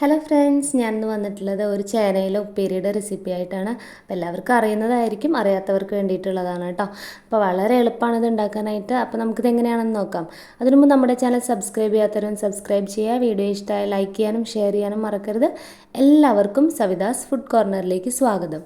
Hello friends ഞാൻ ഇന്ന് വന്നിട്ടുള്ളത് ഒരു ചേനയിലെ ഉപ്പേരിയുടെ റെസിപ്പി ആയിട്ടാണ്. അപ്പോൾ എല്ലാവർക്കും അറിയുന്നതായിരിക്കും അറിയാത്തവർക്ക് വേണ്ടിയിട്ടുള്ളതാണ് കേട്ടോ. അപ്പോൾ വളരെ എളുപ്പമാണ് ഇത് ഉണ്ടാക്കാനായിട്ട്. അപ്പോൾ നമുക്കിത് എങ്ങനെയാണെന്ന് നോക്കാം. അതിനു മുമ്പ് നമ്മുടെ ചാനൽ സബ്സ്ക്രൈബ് ചെയ്യാത്തവരും സബ്സ്ക്രൈബ് ചെയ്യുക. വീഡിയോ ഇഷ്ടമായി ലൈക്ക് ചെയ്യാനും ഷെയർ ചെയ്യാനും മറക്കരുത്. എല്ലാവർക്കും സവിതാസ് ഫുഡ് കോർണറിലേക്ക് സ്വാഗതം.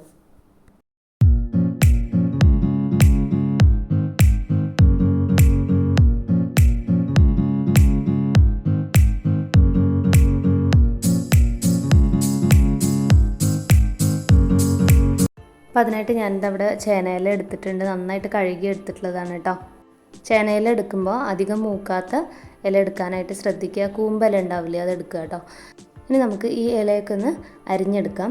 അപ്പോൾ അതിനായിട്ട് ഞാനിത് അവിടെ ചേനയില എടുത്തിട്ടുണ്ട്. നന്നായിട്ട് കഴുകി എടുത്തിട്ടുള്ളതാണ് കേട്ടോ ചേനയില എടുക്കുമ്പോൾ അധികം മൂക്കാത്ത ഇല എടുക്കാനായിട്ട് ശ്രദ്ധിക്കുക. കൂമ്പല ഉണ്ടാവില്ല അത് എടുക്കുക കേട്ടോ ഇനി നമുക്ക് ഈ ഇലയൊക്കെ ഒന്ന് അരിഞ്ഞെടുക്കാം.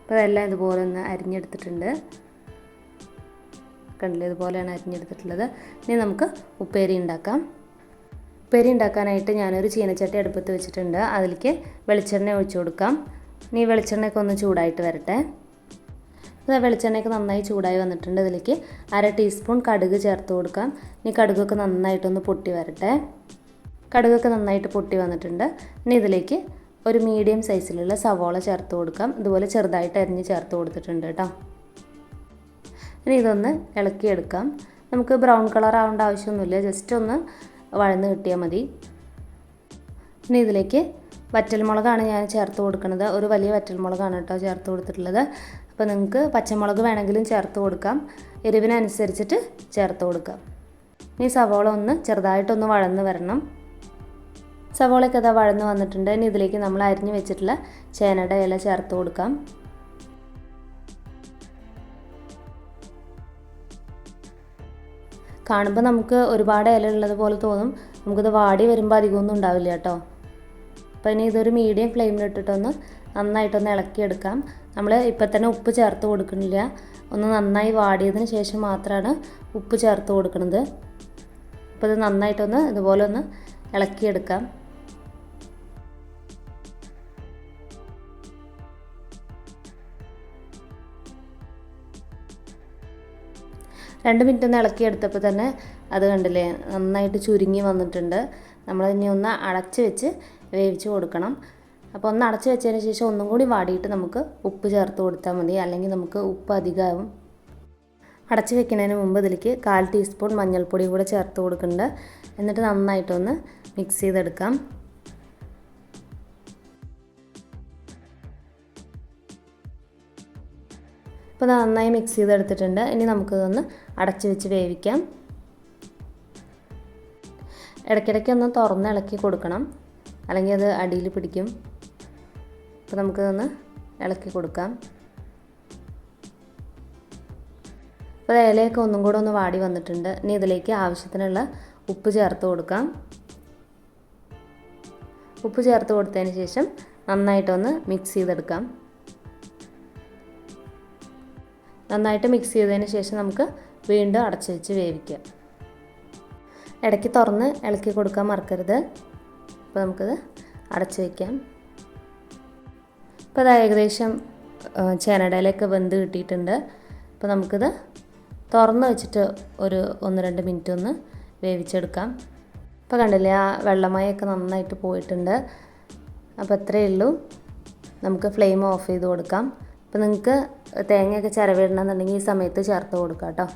അപ്പോൾ അതെല്ലാം ഇതുപോലെ ഒന്ന് അരിഞ്ഞെടുത്തിട്ടുണ്ട്. കണ്ടില്ലേ? ഇതുപോലെയാണ് അരിഞ്ഞെടുത്തിട്ടുള്ളത്. ഇനി നമുക്ക് ഉപ്പേരി ഉണ്ടാക്കാം. ഉപ്പേരി ഉണ്ടാക്കാനായിട്ട് ഞാനൊരു ചീനച്ചട്ടി അടുപ്പത്ത് വെച്ചിട്ടുണ്ട്. അതിലേക്ക് വെളിച്ചെണ്ണ ഒഴിച്ചു കൊടുക്കാം. ഇനി വെളിച്ചെണ്ണയൊക്കെ ഒന്ന് ചൂടായിട്ട് വരട്ടെ. ഇത് വെളിച്ചെണ്ണയൊക്കെ നന്നായി ചൂടായി വന്നിട്ടുണ്ട് ഇതിലേക്ക്. അര ടീസ്പൂൺ കടുക് ചേർത്ത് കൊടുക്കാം. ഇനി കടുകൊക്കെ നന്നായിട്ടൊന്ന് പൊട്ടി വരട്ടെ. കടുകൊക്കെ നന്നായിട്ട് പൊട്ടി വന്നിട്ടുണ്ട്. ഇനി ഇതിലേക്ക് ഒരു മീഡിയം സൈസിലുള്ള സവോള ചേർത്ത് കൊടുക്കാം. ഇതുപോലെ ചെറുതായിട്ട് അരിഞ്ഞ് ചേർത്ത് കൊടുത്തിട്ടുണ്ട് കേട്ടോ. ഇനി ഇതൊന്ന് ഇളക്കിയെടുക്കാം. നമുക്ക് ബ്രൗൺ കളർ ആവേണ്ട ആവശ്യമൊന്നുമില്ല. ജസ്റ്റ് ഒന്ന് വഴന്ന് കിട്ടിയാൽ മതി. ഇനി ഇതിലേക്ക് വറ്റൽമുളകാണ് ഞാൻ ചേർത്ത് കൊടുക്കുന്നത്. ഒരു വലിയ വറ്റൽമുളകാണ് കേട്ടോ ചേർത്ത് കൊടുത്തിട്ടുള്ളത്. അപ്പോൾ നിങ്ങൾക്ക് പച്ചമുളക് വേണമെങ്കിലും ചേർത്ത് കൊടുക്കാം. എരിവിനനുസരിച്ചിട്ട് ചേർത്ത് കൊടുക്കാം. ഇനി സവോള ഒന്ന് ചെറുതായിട്ടൊന്ന് വഴന്ന് വരണം. സവോളയൊക്കെ അതാ വഴന്ന് വന്നിട്ടുണ്ട്. ഇനി ഇതിലേക്ക് നമ്മൾ അരിഞ്ഞു വെച്ചിട്ടുള്ള ചേനയുടെ ഇല ചേർത്ത് കൊടുക്കാം. കാണുമ്പോൾ നമുക്ക് ഒരുപാട് ഇല ഉള്ളത് പോലെ തോന്നും. നമുക്കിത് വാടി വരുമ്പോൾ അധികമൊന്നും ഉണ്ടാവില്ല കേട്ടോ. അപ്പോൾ ഇനി ഇതൊരു മീഡിയം ഫ്ലെയിമിലിട്ടിട്ടൊന്ന് നന്നായിട്ടൊന്ന് ഇളക്കിയെടുക്കാം. നമ്മൾ ഇപ്പം തന്നെ ഉപ്പ് ചേർത്ത് കൊടുക്കുന്നില്ല. ഒന്ന് നന്നായി വാടിയതിന് ശേഷം മാത്രമാണ് ഉപ്പ് ചേർത്ത് കൊടുക്കുന്നത് അപ്പോൾ ഇത് നന്നായിട്ടൊന്ന് ഇതുപോലെ ഒന്ന് ഇളക്കിയെടുക്കാം. രണ്ട് മിനിറ്റ് ഒന്ന് ഇളക്കിയെടുത്തപ്പോൾ തന്നെ അത് കണ്ടില്ലേ നന്നായിട്ട് ചുരുങ്ങി വന്നിട്ടുണ്ട്. നമ്മൾ ഇനി ഒന്ന് അടച്ച് വെച്ച് വേവിച്ച് കൊടുക്കണം. അപ്പോൾ ഒന്ന് അടച്ച് വെച്ചതിന് ശേഷം ഒന്നും കൂടി വാടിയിട്ട് നമുക്ക് ഉപ്പ് ചേർത്ത് കൊടുത്താൽ മതി. അല്ലെങ്കിൽ നമുക്ക് ഉപ്പ് അധികമാവും. അടച്ച് വെക്കുന്നതിന് മുമ്പ് ഇതിലേക്ക് കാൽ ടീസ്പൂൺ മഞ്ഞൾപ്പൊടി കൂടെ ചേർത്ത് കൊടുക്കുന്നുണ്ട്. എന്നിട്ട് നന്നായിട്ടൊന്ന് മിക്സ് ചെയ്തെടുക്കാം. ഇപ്പോൾ നന്നായി മിക്സ് ചെയ്തെടുത്തിട്ടുണ്ട്. ഇനി നമുക്കിതൊന്ന് അടച്ച് വെച്ച് വേവിക്കാം. ഇടയ്ക്കിടയ്ക്ക് ഒന്ന് തുറന്ന് ഇളക്കി കൊടുക്കണം. അല്ലെങ്കിൽ അത് അടിയിൽ പിടിക്കും. അപ്പോൾ നമുക്കിതൊന്ന് ഇളക്കി കൊടുക്കാം. അപ്പോൾ ഇലയൊക്കെ ഒന്നും കൂടെ ഒന്ന് വാടി വന്നിട്ടുണ്ട്. ഇനി ഇതിലേക്ക് ആവശ്യത്തിനുള്ള ഉപ്പ് ചേർത്ത് കൊടുക്കാം. ഉപ്പ് ചേർത്ത് കൊടുത്തതിന് ശേഷം നന്നായിട്ടൊന്ന് മിക്സ് ചെയ്തെടുക്കാം. നന്നായിട്ട് മിക്സ് ചെയ്തതിന് ശേഷം നമുക്ക് വീണ്ടും അടച്ചു വെച്ച് വേവിക്കാം ഇടയ്ക്ക് തുറന്ന് ഇളക്കി കൊടുക്കാൻ മറക്കരുത്. അപ്പോൾ നമുക്കത് അടച്ചു വയ്ക്കാം ഇപ്പോൾ അത് ഏകദേശം ചേനടയിലൊക്കെ വെന്ത് കിട്ടിയിട്ടുണ്ട്. അപ്പോൾ നമുക്കിത് തുറന്ന് വെച്ചിട്ട് ഒരു ഒന്ന് രണ്ട് മിനിറ്റ് ഒന്ന് വേവിച്ചെടുക്കാം. ഇപ്പോൾ കണ്ടില്ലേ ആ വെള്ളമയൊക്കെ നന്നായിട്ട് പോയിട്ടുണ്ട്. അപ്പോൾ അത്രയേ ഉള്ളൂ. നമുക്ക് ഫ്ലെയിം ഓഫ് ചെയ്ത് കൊടുക്കാം. അപ്പോൾ നിങ്ങൾക്ക് തേങ്ങയൊക്കെ ചിരവിടണമെന്നുണ്ടെങ്കിൽ ഈ സമയത്ത് ചേർത്ത് കൊടുക്കാം കേട്ടോ.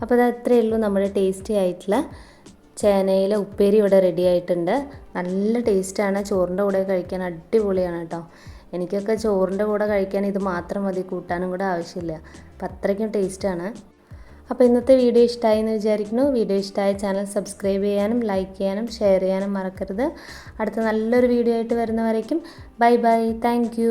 അപ്പോൾ ഇത് അത്രയേ ഉള്ളൂ നമ്മുടെ ടേസ്റ്റി ആയിട്ടുള്ള ചേനയിലെ ഉപ്പേരി ഇവിടെ റെഡി ആയിട്ടുണ്ട്. നല്ല ടേസ്റ്റാണ് ചോറിന്റെ കൂടെ കഴിക്കാൻ അടിപൊളിയാണ് കേട്ടോ. എനിക്കൊക്കെ ചോറിന്റെ കൂടെ കഴിക്കാൻ ഇത് മാത്രം മതി കൂട്ടാനും കൂടെ ആവശ്യമില്ല. അപ്പം അത്രയ്ക്കും ടേസ്റ്റാണ് അപ്പോൾ ഇന്നത്തെ വീഡിയോ ഇഷ്ടമായി എന്ന് വിചാരിക്കുന്നു. വീഡിയോ ഇഷ്ടമായ ചാനൽ സബ്സ്ക്രൈബ് ചെയ്യാനും ലൈക്ക് ചെയ്യാനും ഷെയർ ചെയ്യാനും മറക്കരുത്. അടുത്ത നല്ലൊരു വീഡിയോ ആയിട്ട് വരുന്നവരേക്കും ബൈ ബൈ താങ്ക്